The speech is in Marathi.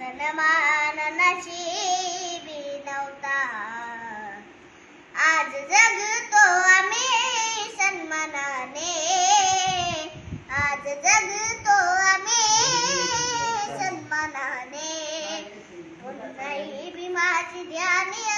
सन्मान नशिबी नव्हता आज जगतो आम्ही सन्मानाने. आज जगतो आम्ही सन्मानाने. कोणताही भीमाची ध्यानी